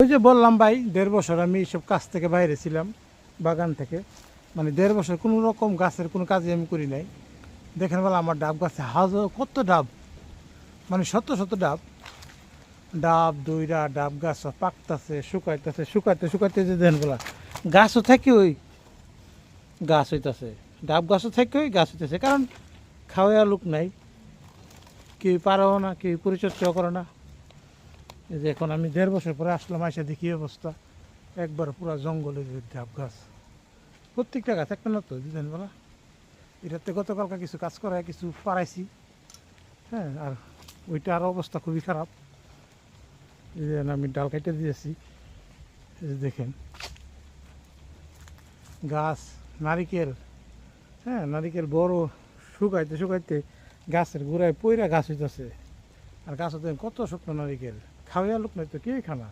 ওই যে বললাম ভাই, দেড় বছর আমি এইসব কাজ থেকে বাইরে ছিলাম, বাগান থেকে। মানে দেড় বছর কোনো রকম গাছের কোনো কাজই আমি করি নাই। দেখেন বলে, আমার ডাব গাছে হাজার, কত ডাব? মানে শত শত ডাব। ডাব, দইরা, ডাব গাছ পাকতাছে, শুকাইতেছে, শুকাইতে শুকাইতে যে দেখেন বলা, গাছও থাকে ওই গাছ হইতাছে। ডাব গাছও থাকে ওই গাছ হইতেছে। কারণ খাওয়া লোক নাই। কেউ পারেও না, কেউ পরিচর্যাও করে না। এই যে এখন আমি দেড় বছর পরে আসলাম, আইসা দেখি অবস্থা। একবার পুরো জঙ্গলে ডাব গাছ। প্রত্যেকটা গাছ, একটা না তো দিতেন বলা? এটাতে গতকালকে কিছু কাজ করা কিছু পারাইছি হ্যাঁ আর ওইটার অবস্থা খুবই খারাপ। আমি ডাল কেটে দিয়েছি দেখেন। গাছ, নারিকেল হ্যাঁ নারিকেল বড় শুকাইতে শুকাইতে গাছের গোড়ায় পইরা গাছ হইতেছে। আর গাছ হতে কত শুকনো নারিকেল। খাওয়া লোক নয় তো কে খানা?